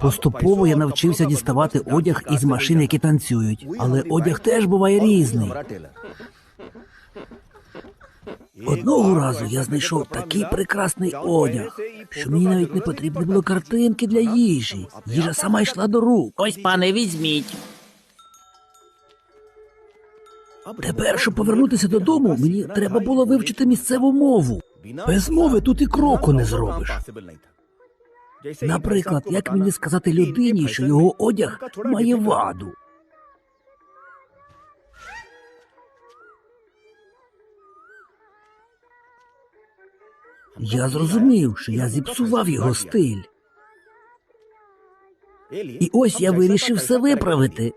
Поступово я навчився діставати одяг із машин, які танцюють. Але одяг теж буває різний. Одного разу я знайшов такий прекрасний одяг, що мені навіть не потрібно було картинки для їжі. Їжа сама йшла до рук. Ось, пане, візьміть. Тепер, щоб повернутися додому, мені треба було вивчити місцеву мову. Без мови тут і кроку не зробиш. Наприклад, як мені сказати людині, що його одяг має ваду? Я зрозумів, що я зіпсував його стиль. І ось я вирішив все виправити.